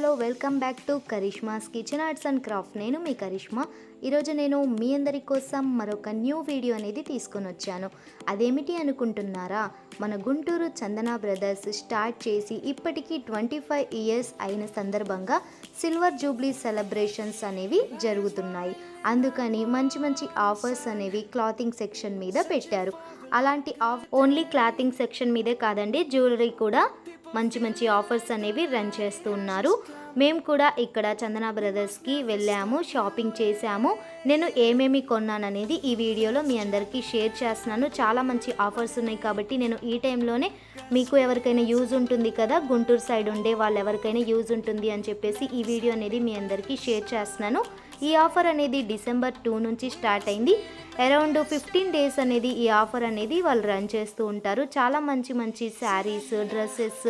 Hello welcome back to Karishma's kitchen arts and craft. నేను మీ కరిష్మా. ఈరోజు నేను మీ అందరి కోసం మరొక న్యూ వీడియో అనేది తీసుకొని వచ్చాను. అదేమిటి అనుకుంటున్నారా? మన గుంటూరు చందన బ్రదర్స్ స్టార్ట్ చేసి ఇప్పటికీ ట్వంటీ ఫైవ్ ఇయర్స్ అయిన సందర్భంగా సిల్వర్ జూబ్లీ సెలబ్రేషన్స్ అనేవి జరుగుతున్నాయి. అందుకని మంచి మంచి ఆఫర్స్ అనేవి క్లాతింగ్ సెక్షన్ మీద పెట్టారు. అలాంటి ఆఫ్ ఓన్లీ క్లాతింగ్ సెక్షన్ మీదే కాదండి జ్యువెలరీ కూడా మంచి మంచి ఆఫర్స్ అనేవి రన్ చేస్తూ ఉన్నారు. మేము కూడా ఇక్కడ చందన బ్రదర్స్కి వెళ్ళాము షాపింగ్ చేశాము. నేను ఏమేమి కొన్నాననేది ఈ వీడియోలో మీ అందరికీ షేర్ చేస్తున్నాను. చాలా మంచి ఆఫర్స్ ఉన్నాయి కాబట్టి నేను ఈ టైంలోనే మీకు ఎవరికైనా యూజ్ ఉంటుంది కదా గుంటూరు సైడ్ ఉండే వాళ్ళు ఎవరికైనా యూజ్ ఉంటుంది అని చెప్పేసి ఈ వీడియో అనేది మీ అందరికీ షేర్ చేస్తున్నాను. ఈ ఆఫర్ అనేది డిసెంబర్ టూ నుంచి స్టార్ట్ అయింది. అరౌండ్ ఫిఫ్టీన్ డేస్ అనేది ఈ ఆఫర్ అనేది వాళ్ళు రన్ చేస్తూ ఉంటారు. చాలా మంచి మంచి శారీస్ డ్రెస్సెస్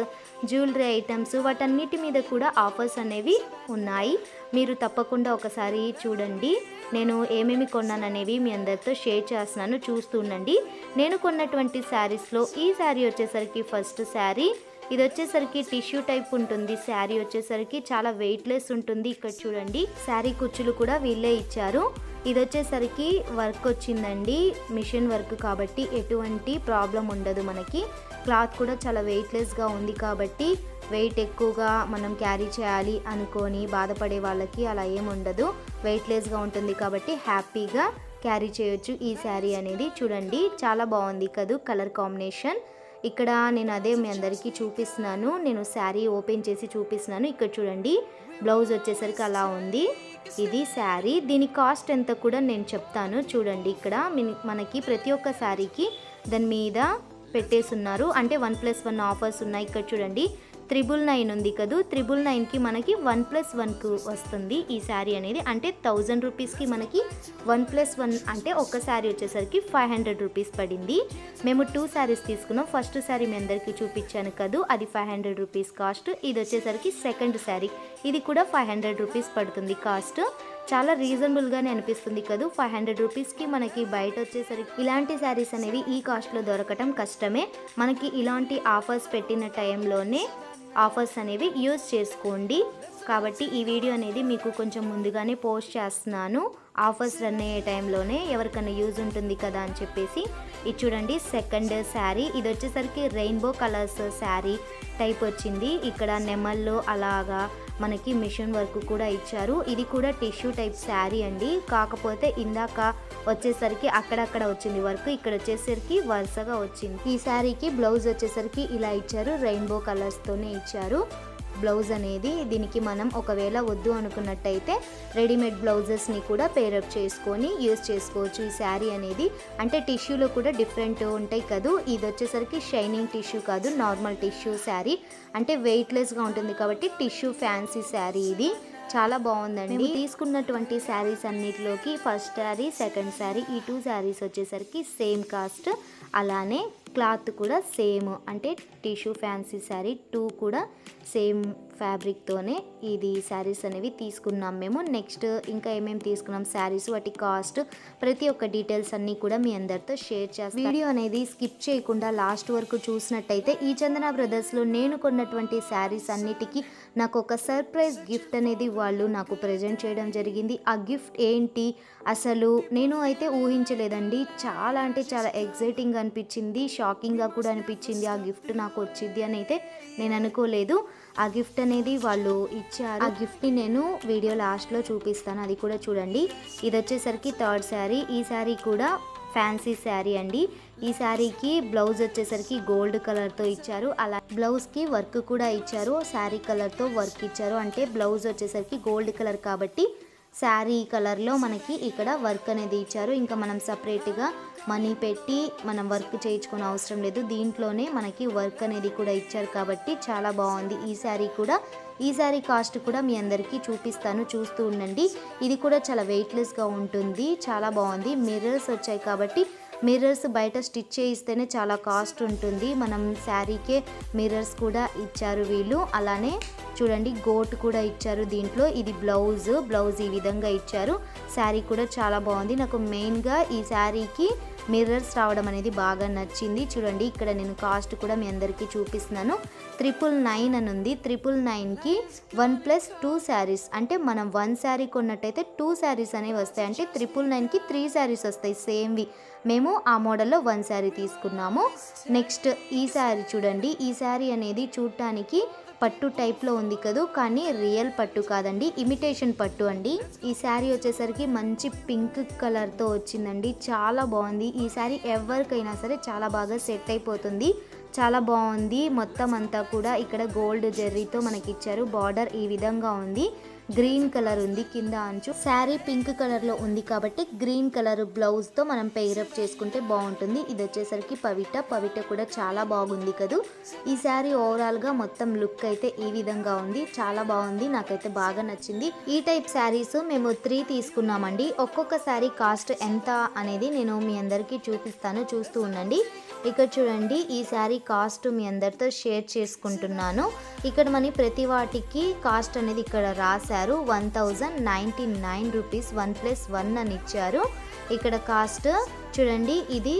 జ్యువెలరీ ఐటమ్స్ వాటన్నిటి మీద కూడా ఆఫర్స్ అనేవి ఉన్నాయి. మీరు తప్పకుండా ఒకసారి చూడండి. నేను ఏమేమి కొన్నాననేవి మీ అందరితో షేర్ చేస్తున్నాను. చూస్తూ ఉండండి. నేను కొన్నటువంటి శారీస్లో ఈ శారీ వచ్చేసరికి ఫస్ట్ శారీ ఇది వచ్చేసరికి టిష్యూ టైప్ ఉంటుంది. శారీ వచ్చేసరికి చాలా వెయిట్లెస్ ఉంటుంది. ఇక్కడ చూడండి. శారీ కుచ్చులు కూడా వీళ్ళే ఇచ్చారు. ఇది వచ్చేసరికి వర్క్ వచ్చిందండి. మిషన్ వర్క్ కాబట్టి ఎటువంటి ప్రాబ్లం ఉండదు మనకి. క్లాత్ కూడా చాలా వెయిట్లెస్గా ఉంది కాబట్టి వెయిట్ ఎక్కువగా మనం క్యారీ చేయాలి అనుకొని బాధపడే వాళ్ళకి అలా ఏం ఉండదు. వెయిట్లెస్గా ఉంటుంది కాబట్టి హ్యాపీగా క్యారీ చేయొచ్చు ఈ శారీ అనేది. చూడండి. చాలా బాగుంది కదూ కలర్ కాంబినేషన్. ఇక్కడ నేను అదే మీ అందరికీ చూపిస్తున్నాను. నేను శారీ ఓపెన్ చేసి చూపిస్తున్నాను. ఇక్కడ చూడండి బ్లౌజ్ వచ్చేసరికి అలా ఉంది. ఇది శారీ. దీని కాస్ట్ ఎంత కూడా నేను చెప్తాను. చూడండి ఇక్కడ మనకి ప్రతి ఒక్క శారీకి దాని మీద పెట్టేసున్నారు. అంటే వన్ ప్లస్ వన్ ఆఫర్స్ ఉన్నాయి. ఇక్కడ చూడండి త్రిబుల్ నైన్ ఉంది కదూ. త్రిబుల్ నైన్కి మనకి వన్ ప్లస్ వన్కు వస్తుంది ఈ శారీ అనేది. అంటే థౌజండ్ రూపీస్కి మనకి వన్ ప్లస్ వన్ అంటే ఒక శారీ వచ్చేసరికి ఫైవ్ హండ్రెడ్ రూపీస్ పడింది. మేము టూ శారీస్ తీసుకున్నాం. ఫస్ట్ శారీ మీ అందరికీ చూపించాను కదూ. అది ఫైవ్ హండ్రెడ్ రూపీస్ కాస్ట్. ఇది వచ్చేసరికి సెకండ్ శారీ. ఇది కూడా ఫైవ్ హండ్రెడ్ రూపీస్ పడుతుంది కాస్ట్. చాలా రీజనబుల్గానే అనిపిస్తుంది కదూ. ఫైవ్ హండ్రెడ్ రూపీస్కి మనకి బయట వచ్చేసరికి ఇలాంటి శారీస్ అనేవి ఈ కాస్ట్లో దొరకటం కష్టమే. మనకి ఇలాంటి ఆఫర్స్ పెట్టిన టైంలోనే ఆఫర్స్ అనేవి యూజ్ చేసుకోండి. కాబట్టి ఈ వీడియో అనేది మీకు కొంచెం ముందుగానే పోస్ట్ చేస్తున్నాను. ఆఫర్స్ రన్ అయ్యే టైంలోనే ఎవరికైనా యూజ్ ఉంటుంది కదా అని చెప్పేసి. ఇది చూడండి సెకండ్ శారీ. ఇది వచ్చేసరికి రెయిన్బో కలర్స్ శారీ టైప్ వచ్చింది. ఇక్కడ నెమల్లో అలాగా మనకి మిషన్ వర్క్ కూడా ఇచ్చారు. ఇది కూడా టిష్యూ టైప్ శారీ అండి. కాకపోతే ఇందాక వచ్చేసరికి అక్కడక్కడ వచ్చింది వర్క్. ఇక్కడ వచ్చేసరికి వరుసగా వచ్చింది. ఈ శారీకి బ్లౌజ్ వచ్చేసరికి ఇలా ఇచ్చారు. రెయిన్బో కలర్స్తోనే ఇచ్చారు. బ్లౌజ్ అనేది దీనికి మనం ఒకవేళ వద్దు అనుకున్నట్టయితే రెడీమేడ్ బ్లౌజెస్ని కూడా పేరప్ చేసుకొని యూస్ చేసుకోవచ్చు. ఈ శారీ అనేది అంటే టిష్యూలో కూడా డిఫరెంట్ ఉంటాయి కదూ. ఇది వచ్చేసరికి షైనింగ్ టిష్యూ కాదు నార్మల్ టిష్యూ శారీ. అంటే వెయిట్లెస్గా ఉంటుంది కాబట్టి టిష్యూ ఫ్యాన్సీ శారీ ఇది. చాలా బాగుందండి. మేము తీసుకున్నటువంటి శారీస్ అన్నిటిలోకి ఫస్ట్ శారీ సెకండ్ శారీ ఈ టూ శారీస్ వచ్చేసరికి సేమ్ కాస్ట్ అలానే క్లాత్ కూడా సేమ్ అంటే టిష్యూ ఫ్యాన్సీ శారీ టూ కూడా సేమ్ ఫ్యాబ్రిక్తోనే ఇది శారీస్ అనేవి తీసుకున్నాం మేము. నెక్స్ట్ ఇంకా ఏమేమి తీసుకున్నాం? శారీస్ వాటి కాస్ట్ ప్రతి ఒక్క డీటెయిల్స్ అన్నీ కూడా మీ అందరితో షేర్ చేస్తాను వీడియో అనేది స్కిప్ చేయకుండా లాస్ట్ వరకు చూసినట్టయితే ఈ చందన బ్రదర్స్లో నేను కొన్నటువంటి శారీస్ అన్నిటికీ నాకు ఒక సర్ప్రైజ్ గిఫ్ట్ అనేది వాళ్ళు నాకు ప్రజెంట్ చేయడం జరిగింది. ఆ గిఫ్ట్ ఏంటి? అసలు నేను అయితే ఊహించలేదండి. చాలా అంటే చాలా ఎగ్జైటింగ్ అనిపించింది షాకింగ్గా కూడా అనిపించింది ఆ గిఫ్ట్ నాకు వచ్చింది అని అయితే నేను అనుకోలేదు. ఆ గిఫ్ట్ అనేది వాళ్ళు ఇచ్చారు. ఆ గిఫ్ట్ని నేను వీడియో లాస్ట్లో చూపిస్తాను. అది కూడా చూడండి. ఇది వచ్చేసరికి థర్డ్ శారీ ఈ శారీ కూడా ఫ్యాన్సీ శారీ అండి. ఈ శారీకి బ్లౌజ్ వచ్చేసరికి గోల్డ్ కలర్తో ఇచ్చారు. అలా బ్లౌజ్కి వర్క్ కూడా ఇచ్చారు. శారీ కలర్తో వర్క్ ఇచ్చారు. అంటే బ్లౌజ్ వచ్చేసరికి గోల్డ్ కలర్ కాబట్టి శారీ కలర్లో మనకి ఇక్కడ వర్క్ అనేది ఇచ్చారు. ఇంకా మనం సపరేట్గా మనీ పెట్టి మనం వర్క్ చేయించుకునే అవసరం లేదు. దీంట్లోనే మనకి వర్క్ అనేది కూడా ఇచ్చారు కాబట్టి చాలా బాగుంది. ఈ శారీ కూడా ఈ శారీ కాస్ట్ కూడా మీ అందరికీ చూపిస్తాను. చూస్తూ ఉండండి. ఇది కూడా చాలా వెయిట్లెస్గా ఉంటుంది. చాలా బాగుంది. మిర్రర్స్ వచ్చాయి కాబట్టి మిర్రర్స్ బయట స్టిచ్ చేయిస్తేనే చాలా కాస్ట్ ఉంటుంది. మనం శారీకే మిర్రర్స్ కూడా ఇచ్చారు వీళ్ళు. అలానే చూడండి గోట్ కూడా ఇచ్చారు దీంట్లో. ఇది బ్లౌజ్ బ్లౌజ్ ఈ విధంగా ఇచ్చారు. శారీ కూడా చాలా బాగుంది. నాకు మెయిన్గా ఈ శారీకి మిర్రర్స్ రావడం అనేది బాగా నచ్చింది. చూడండి ఇక్కడ నేను కాస్ట్ కూడా మీ అందరికీ చూపిస్తున్నాను. త్రిపుల్ నైన్ అని ఉంది. త్రిపుల్ నైన్కి వన్ ప్లస్ టూ శారీస్ అంటే మనం వన్ శారీ కొన్నట్టయితే టూ శారీస్ అనేవి వస్తాయి. అంటే త్రిపుల్ నైన్కి త్రీ శారీస్ వస్తాయి. సేమ్వి మేము ఆ మోడల్లో వన్ శారీ తీసుకున్నాము. నెక్స్ట్ ఈ శారీ చూడండి. ఈ శారీ అనేది చూడటానికి పట్టు టైప్లో ఉంది కదూ కానీ రియల్ పట్టు కాదండి. ఇమిటేషన్ పట్టు అండి. ఈ శారీ వచ్చేసరికి మంచి పింక్ కలర్తో వచ్చిందండి. చాలా బాగుంది. ఈ శారీ ఎవరికైనా సరే చాలా బాగా సెట్ అయిపోతుంది. చాలా బాగుంది. మొత్తం అంతా కూడా ఇక్కడ గోల్డ్ జెర్రీతో మనకి ఇచ్చారు బార్డర్ ఈ విధంగా ఉంది. గ్రీన్ కలర్ ఉంది కింద అంచు. శారీ పింక్ కలర్లో ఉంది కాబట్టి గ్రీన్ కలర్ బ్లౌజ్తో మనం పెయిరప్ చేసుకుంటే బాగుంటుంది. ఇది వచ్చేసరికి పవిట. పవిట కూడా చాలా బాగుంది కదూ. ఈ శారీ ఓవరాల్గా మొత్తం లుక్ అయితే ఈ విధంగా ఉంది. చాలా బాగుంది. నాకైతే బాగా నచ్చింది. ఈ టైప్ శారీస్ మేము త్రీ తీసుకున్నామండి. ఒక్కొక్క శారీ కాస్ట్ ఎంత అనేది నేను మీ అందరికీ చూపిస్తాను. చూస్తూ ఉండండి. ఇక్కడ చూడండి ఈ శారీ కాస్ట్ మీ అందరితో షేర్ చేసుకుంటున్నాను. ఇక్కడ మన ప్రతి వాటికి కాస్ట్ అనేది ఇక్కడ రాశారు. One thousand ninety nine rupees one plus one అని ఇచ్చారు. ఇక్కడ కాస్ట్ చూడండి ఇది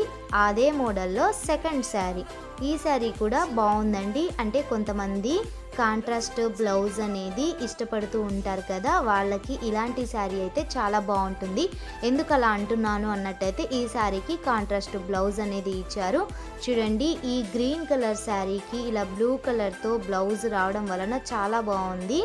అదే మోడల్లో సెకండ్ శారీ. ఈ శారీ కూడా బాగుందండి. అంటే కొంతమంది కాంట్రాస్ట్ బ్లౌజ్ అనేది ఇష్టపడుతూ ఉంటారు కదా వాళ్ళకి ఇలాంటి శారీ అయితే చాలా బాగుంటుంది. ఎందుకు అలా అంటున్నాను అన్నట్టయితే ఈ శారీకి కాంట్రాస్ట్ బ్లౌజ్ అనేది ఇచ్చారు. చూడండి ఈ గ్రీన్ కలర్ శారీకి ఇలా బ్లూ కలర్తో బ్లౌజ్ రావడం వలన చాలా బాగుంది.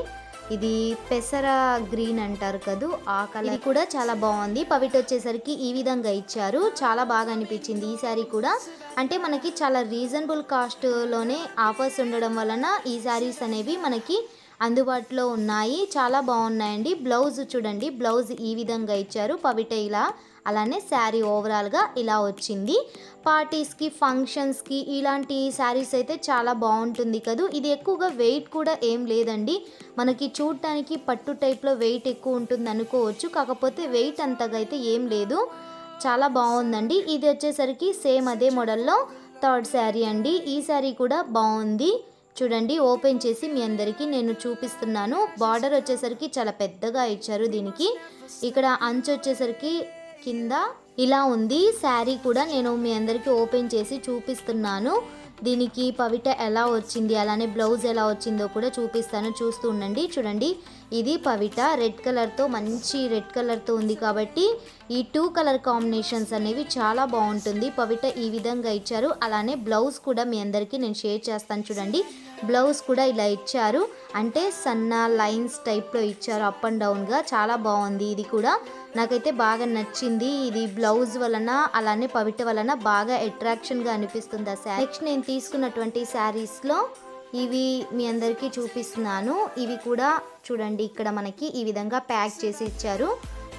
ఇది పెసర గ్రీన్ అంటారు కదూ ఆ కలర్ కూడా చాలా బాగుంది. పవిట్ వచ్చేసరికి ఈ విధంగా ఇచ్చారు. చాలా బాగా అనిపించింది. ఈ శారీ కూడా అంటే మనకి చాలా రీజనబుల్ కాస్ట్లోనే ఆఫర్స్ ఉండడం వలన ఈ శారీస్ అనేవి మనకి అందుబాటులో ఉన్నాయి. చాలా బాగున్నాయండి. బ్లౌజ్ చూడండి. బ్లౌజ్ ఈ విధంగా ఇచ్చారు. పవిట ఇలా అలానే శారీ ఓవరాల్గా ఇలా వచ్చింది. పార్టీస్కి ఫంక్షన్స్కి ఇలాంటి శారీస్ అయితే చాలా బాగుంటుంది కదూ. ఇది ఎక్కువగా వెయిట్ కూడా ఏం లేదండి. మనకి చూడటానికి పట్టు టైప్లో వెయిట్ ఎక్కువ ఉంటుంది అనుకోవచ్చు. కాకపోతే వెయిట్ అంతగా అయితే ఏం లేదు. చాలా బాగుందండి. ఇది వచ్చేసరికి సేమ్ అదే మోడల్లో థర్డ్ శారీ అండి. ఈ శారీ కూడా బాగుంది. చూడండి ఓపెన్ చేసి మీ అందరికీ నేను చూపిస్తున్నాను. బార్డర్ వచ్చేసరికి చాలా పెద్దగా ఇచ్చారు దీనికి. ఇక్కడ అంచు వచ్చేసరికి కింద ఇలా ఉంది. శారీ కూడా నేను మీ అందరికీ ఓపెన్ చేసి చూపిస్తున్నాను. దీనికి పవిట ఎలా వచ్చింది అలానే బ్లౌజ్ ఎలా వచ్చిందో కూడా చూపిస్తాను. చూస్తూ ఉండండి. చూడండి. ఇది పవిట రెడ్ కలర్తో మంచి రెడ్ కలర్తో ఉంది కాబట్టి ఈ టూ కలర్ కాంబినేషన్స్ అనేవి చాలా బాగుంటుంది. పవిట ఈ విధంగా ఇచ్చారు. అలానే బ్లౌజ్ కూడా మీ అందరికీ నేను షేర్ చేస్తాను చూడండి. బ్లౌజ్ కూడా ఇలా ఇచ్చారు. అంటే సన్న లైన్స్ టైప్లో ఇచ్చారు. అప్ అండ్ డౌన్గా. చాలా బాగుంది. ఇది కూడా నాకైతే బాగా నచ్చింది. ఇది బ్లౌజ్ వలన అలానే పవిట వలన బాగా అట్రాక్షన్గా అనిపిస్తుంది ఆ శారీ. నెక్స్ట్ నేను తీసుకున్నటువంటి శారీస్లో ఇవి మీ అందరికీ చూపిస్తున్నాను. ఇవి కూడా చూడండి ఇక్కడ మనకి ఈ విధంగా ప్యాక్ చేసి ఇచ్చారు.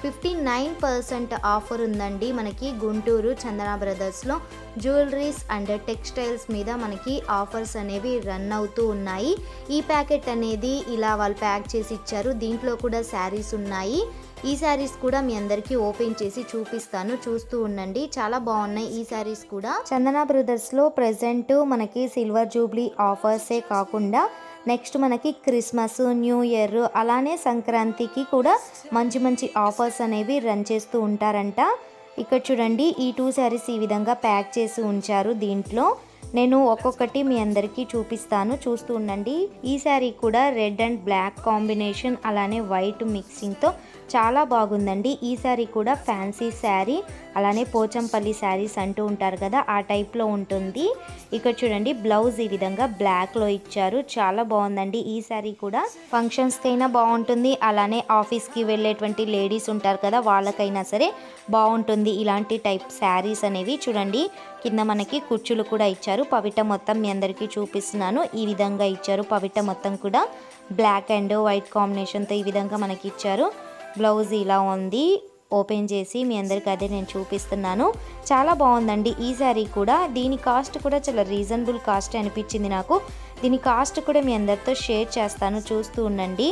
ఫిఫ్టీ నైన్ పర్సెంట్ ఆఫర్ ఉందండి మనకి గుంటూరు చందన బ్రదర్స్లో జ్యువెలరీస్ అండ్ టెక్స్టైల్స్ మీద మనకి ఆఫర్స్ అనేవి రన్ అవుతూ ఉన్నాయి. ఈ ప్యాకెట్ అనేది ఇలా వాళ్ళు ప్యాక్ చేసి ఇచ్చారు. దీంట్లో కూడా శారీస్ ఉన్నాయి. ఈ శారీస్ కూడా మీ అందరికీ ఓపెన్ చేసి చూపిస్తాను. చూస్తూ ఉండండి. చాలా బాగున్నాయి ఈ శారీస్ కూడా. చందన బ్రదర్స్లో ప్రజెంట్ మనకి సిల్వర్ జూబ్లీ ఆఫర్సే కాకుండా నెక్స్ట్ మనకి క్రిస్మస్ న్యూ ఇయర్ అలానే సంక్రాంతికి కూడా మంచి మంచి ఆఫర్స్ అనేవి రన్ చేస్తూ ఉంటారంట. ఇక్కడ చూడండి ఈ టూ శారీస్ ఈ విధంగా ప్యాక్ చేసి ఉంచారు దీంట్లో. నేను ఒక్కొక్కటి మీ అందరికీ చూపిస్తాను. చూస్తూ ఉండండి. ఈ శారీ కూడా రెడ్ అండ్ బ్లాక్ కాంబినేషన్ అలానే వైట్ మిక్సింగ్తో చాలా బాగుందండి. ఈ శారీ కూడా ఫ్యాన్సీ శారీ అలానే పోచంపల్లి శారీస్ అంటూ ఉంటారు కదా ఆ టైప్లో ఉంటుంది. ఇక్కడ చూడండి బ్లౌజ్ ఈ విధంగా బ్లాక్లో ఇచ్చారు. చాలా బాగుందండి ఈ శారీ కూడా. ఫంక్షన్స్కైనా బాగుంటుంది అలానే ఆఫీస్కి వెళ్ళేటువంటి లేడీస్ ఉంటారు కదా వాళ్ళకైనా సరే బాగుంటుంది ఇలాంటి టైప్ శారీస్ అనేవి. చూడండి కింద మనకి కుర్చీలు కూడా ఇచ్చారు. పవిట మొత్తం మీ అందరికీ చూపిస్తున్నాను. ఈ విధంగా ఇచ్చారు పవిట మొత్తం కూడా. బ్లాక్ అండ్ వైట్ కాంబినేషన్తో ఈ విధంగా మనకి ఇచ్చారు. బ్లౌజ్ ఇలా ఉంది. ఓపెన్ చేసి మీ అందరికీ అదే నేను చూపిస్తున్నాను. చాలా బాగుందండి ఈ శారీ కూడా. దీని కాస్ట్ కూడా చాలా రీజనబుల్ కాస్ట్ అనిపించింది నాకు. దీని కాస్ట్ కూడా మీ అందరితో షేర్ చేస్తాను. చూస్తూ ఉండండి.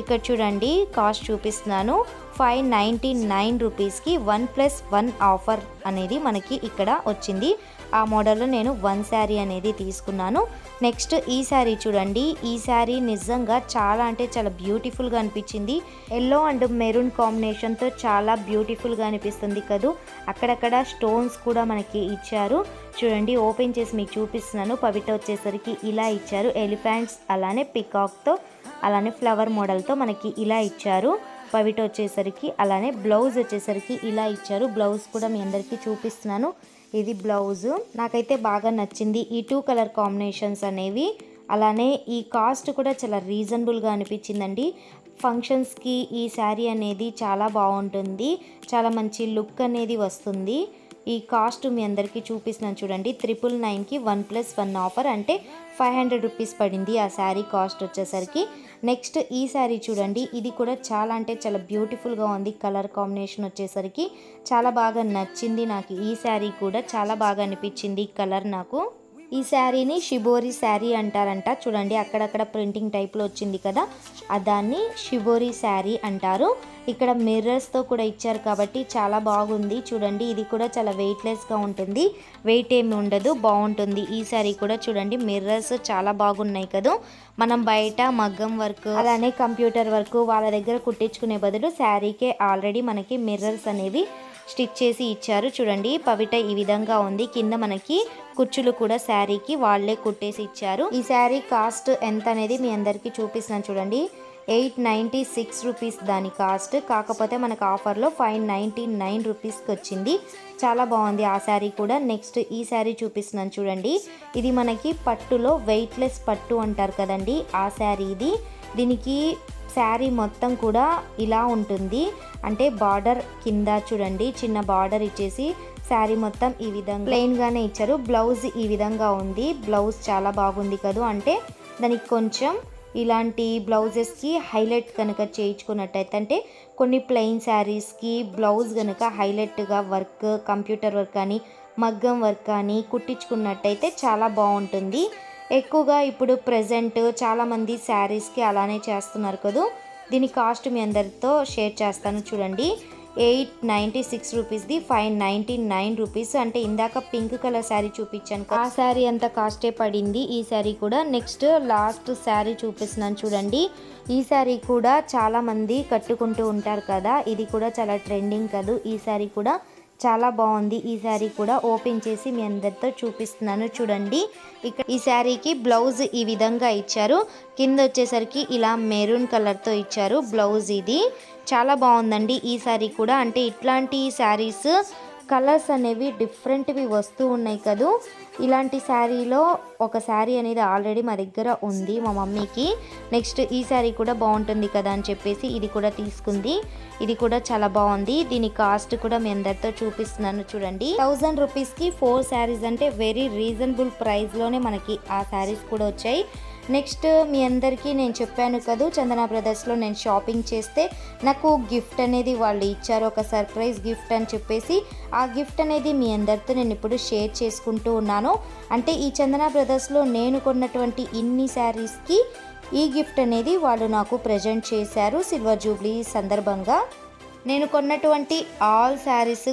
ఇక్కడ చూడండి కాస్ట్ చూపిస్తున్నాను. ఫైవ్ నైంటీ నైన్ రూపీస్కి వన్ ప్లస్ వన్ ఆఫర్ అనేది మనకి ఇక్కడ వచ్చింది. ఆ మోడల్లో నేను వన్ శారీ అనేది తీసుకున్నాను. నెక్స్ట్ ఈ శారీ చూడండి. ఈ శారీ నిజంగా చాలా అంటే చాలా బ్యూటిఫుల్గా అనిపించింది. ఎల్లో అండ్ మెరూన్ కాంబినేషన్తో చాలా బ్యూటిఫుల్గా అనిపిస్తుంది కదూ. అక్కడక్కడ స్టోన్స్ కూడా మనకి ఇచ్చారు. చూడండి ఓపెన్ చేసి మీకు చూపిస్తున్నాను. పవిట వచ్చేసరికి ఇలా ఇచ్చారు. ఎలిఫెంట్స్ అలానే పికాక్తో అలానే ఫ్లవర్ మోడల్తో మనకి ఇలా ఇచ్చారు. పవిట వచ్చేసరికి అలానే బ్లౌజ్ వచ్చేసరికి ఇలా ఇచ్చారు. బ్లౌజ్ కూడా మీ అందరికీ చూపిస్తున్నాను. ఇది బ్లౌజు. నాకైతే బాగా నచ్చింది. ఈ టూ కలర్ కాంబినేషన్స్ అనేవి. అలానే ఈ కాస్ట్ కూడా చాలా రీజనబుల్గా అనిపించిందండి. ఫంక్షన్స్కి ఈ శారీ అనేది చాలా బాగుంటుంది. చాలా మంచి లుక్ అనేది వస్తుంది. ఈ కాస్ట్ మీ అందరికీ చూపిస్తున్నాను చూడండి. త్రిపుల్ నైన్కి వన్ ప్లస్ వన్ ఆఫర్ అంటే ఫైవ్ హండ్రెడ్ రూపీస్ పడింది. ఆ శారీ కాస్ట్ వచ్చేసరికి నెక్స్ట్ ఈ శారీ చూడండి. ఇది కూడా చాలా అంటే చాలా బ్యూటిఫుల్గా ఉంది. కలర్ కాంబినేషన్ వచ్చేసరికి చాలా బాగా నచ్చింది నాకు. ఈ శారీ కూడా చాలా బాగా అనిపించింది. కలర్ నాకు. ఈ శారీని షిబోరి శారీ అంటారంట. చూడండి అక్కడక్కడ ప్రింటింగ్ టైప్లో వచ్చింది కదా. దాన్ని షిబోరి శారీ అంటారు. ఇక్కడ మిర్రర్స్తో కూడా ఇచ్చారు కాబట్టి చాలా బాగుంది. చూడండి ఇది కూడా చాలా వెయిట్లెస్గా ఉంటుంది. వెయిట్ ఏమి ఉండదు బాగుంటుంది. ఈ శారీ కూడా చూడండి మిర్రర్స్ చాలా బాగున్నాయి కదా. మనం బయట మగ్గం వర్క్ అలానే కంప్యూటర్ వర్క్ వాళ్ళ దగ్గర కుట్టించుకునే బదులు శారీకే ఆల్రెడీ మనకి మిర్రర్స్ అనేవి స్టిచ్ చేసి ఇచ్చారు. చూడండి పవిట ఈ విధంగా ఉంది. కింద మనకి కుచ్చులు కూడా శారీకి వాళ్ళే కుట్టేసి ఇచ్చారు. ఈ శారీ కాస్ట్ ఎంత అనేది మీ అందరికీ చూపిస్తున్నాను చూడండి. ఎయిట్ నైంటీ సిక్స్ రూపీస్ దాని కాస్ట్. కాకపోతే మనకు ఆఫర్లో ఫైవ్ నైంటీ నైన్ రూపీస్కి వచ్చింది. చాలా బాగుంది ఆ శారీ కూడా. నెక్స్ట్ ఈ శారీ చూపిస్తున్నాను చూడండి. ఇది మనకి పట్టులో వెయిట్లెస్ పట్టు అంటారు కదండి. ఆ శారీ ఇది. దీనికి శారీ మొత్తం కూడా ఇలా ఉంటుంది. అంటే బార్డర్ కింద చూడండి చిన్న బార్డర్ ఇచ్చేసి శారీ మొత్తం ఈ విధంగా ప్లెయిన్గానే ఇచ్చారు. బ్లౌజ్ ఈ విధంగా ఉంది. బ్లౌజ్ చాలా బాగుంది కదూ. అంటే దానికి కొంచెం ఇలాంటి బ్లౌజెస్కి హైలైట్ కనుక చేయించుకున్నట్టయితే అంటే కొన్ని ప్లెయిన్ శారీస్కి బ్లౌజ్ కనుక హైలైట్గా వర్క్ కంప్యూటర్ వర్క్ కానీ మగ్గం వర్క్ కానీ కుట్టించుకున్నట్టయితే చాలా బాగుంటుంది. ఎక్కువగా ఇప్పుడు ప్రజెంట్ చాలామంది శారీస్కి అలానే చేస్తున్నారు కదా. దీని కాస్ట్ మీ అందరితో షేర్ చేస్తాను చూడండి. ఎయిట్ నైంటీ సిక్స్ రూపీస్ది ఫైవ్ నైంటీ నైన్ రూపీస్ అంటే ఇందాక పింక్ కలర్ శారీ చూపించాను ఆ శారీ అంత కాస్టే పడింది? ఈ శారీ కూడా నెక్స్ట్ లాస్ట్ శారీ చూపిస్తున్నాను చూడండి. ఈ శారీ కూడా చాలామంది కట్టుకుంటూ ఉంటారు కదా. ఇది కూడా చాలా ట్రెండింగ్ కదా. ఈ శారీ కూడా చాలా బాగుంది. ఈ శారీ కూడా ఓపెన్ చేసి మీ అందరితో చూపిస్తున్నాను చూడండి. ఇక్కడ ఈ శారీకి బ్లౌజ్ ఈ విధంగా ఇచ్చారు. కింద వచ్చేసరికి ఇలా మెరూన్ కలర్తో ఇచ్చారు బ్లౌజ్ ఇది. చాలా బాగుందండి ఈ శారీ కూడా. అంటే ఇట్లాంటి శారీస్ కలర్స్ అనేవి డిఫరెంట్వి వస్తూ ఉన్నాయి కదూ. ఇలాంటి శారీలో ఒక శారీ అనేది ఆల్రెడీ మా దగ్గర ఉంది మా మమ్మీకి. నెక్స్ట్ ఈ శారీ కూడా బాగుంటుంది కదా అని చెప్పేసి ఇది కూడా తీసుకుంది. ఇది కూడా చాలా బాగుంది. దీని కాస్ట్ కూడా మీ అందరితో చూపిస్తున్నాను చూడండి. థౌజండ్ రూపీస్కి ఫోర్ శారీస్ అంటే వెరీ రీజనబుల్ ప్రైస్లోనే మనకి ఆ శారీస్ కూడా వచ్చాయి. నెక్స్ట్ మీ అందరికీ నేను చెప్పాను కదా చందన బ్రదర్స్లో నేను షాపింగ్ చేస్తే నాకు గిఫ్ట్ అనేది వాళ్ళు ఇచ్చారు ఒక సర్ప్రైజ్ గిఫ్ట్ అని చెప్పేసి ఆ గిఫ్ట్ అనేది మీ అందరితో నేను ఇప్పుడు షేర్ చేసుకుంటూ ఉన్నాను. అంటే ఈ చందన బ్రదర్స్లో నేను కొన్నటువంటి ఇన్ని శారీస్కి ఈ గిఫ్ట్ అనేది వాళ్ళు నాకు ప్రజెంట్ చేశారు సిల్వర్ జూబ్లీ సందర్భంగా. నేను కొన్నటువంటి ఆల్ శారీస్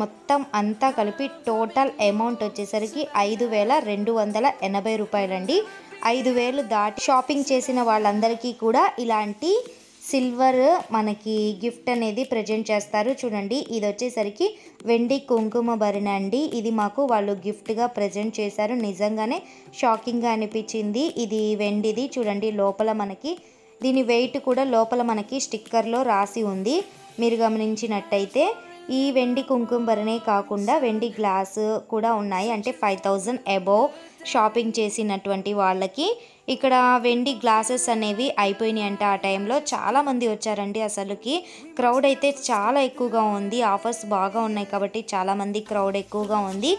మొత్తం అంతా కలిపి టోటల్ అమౌంట్ వచ్చేసరికి ఐదు వేల రెండు వందల ఎనభై రూపాయలండి. ఐదు వేలు దాటి షాపింగ్ చేసిన వాళ్ళందరికీ కూడా ఇలాంటి సిల్వర్ మనకి గిఫ్ట్ అనేది ప్రజెంట్ చేస్తారు. చూడండి ఇది వచ్చేసరికి వెండి కుంకుమ భరిణ అండి. ఇది మాకు వాళ్ళు గిఫ్ట్గా ప్రజెంట్ చేశారు. నిజంగానే షాకింగ్గా అనిపించింది. ఇది వెండిది. చూడండి లోపల మనకి దీని వెయిట్ కూడా లోపల మనకి స్టిక్కర్లో రాసి ఉంది. మీరు గమనించినట్టయితే ఈ వెండి కుంకుమరణే కాకుండా వెండి గ్లాస్ కూడా ఉన్నాయి. అంటే ఫైవ్ థౌజండ్ అబోవ్ షాపింగ్ చేసినటువంటి వాళ్ళకి. ఇక్కడ వెండి గ్లాసెస్ అనేవి అయిపోయినాయి అంటే ఆ టైంలో. చాలామంది వచ్చారండి అసలుకి. క్రౌడ్ అయితే చాలా ఎక్కువగా ఉంది. ఆఫర్స్ బాగా ఉన్నాయి కాబట్టి చాలామంది క్రౌడ్ ఎక్కువగా ఉంది.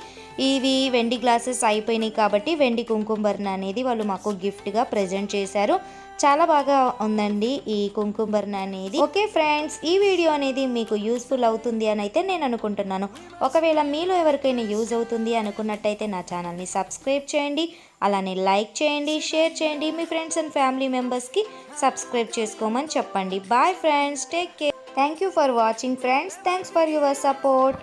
ఇవి వెండి గ్లాసెస్ అయిపోయినాయి కాబట్టి వెండి కుంకుమరణ అనేది వాళ్ళు మాకు గిఫ్ట్గా ప్రజెంట్ చేశారు. చాలా బాగా ఉందండి ఈ కుంకుమర్ణ అనేది. ఓకే ఫ్రెండ్స్ ఈ వీడియో అనేది మీకు యూస్ఫుల్ అవుతుంది అని అయితే నేను అనుకుంటున్నాను. ఒకవేళ మీలో ఎవరికైనా యూజ్ అవుతుంది అనుకున్నట్టయితే నా ఛానల్ని సబ్స్క్రైబ్ చేయండి అలానే లైక్ చేయండి షేర్ చేయండి. మీ ఫ్రెండ్స్ అండ్ ఫ్యామిలీ మెంబర్స్కి సబ్స్క్రైబ్ చేసుకోమని చెప్పండి. Bye friends take care. Thank you for watching friends. Thanks for your support.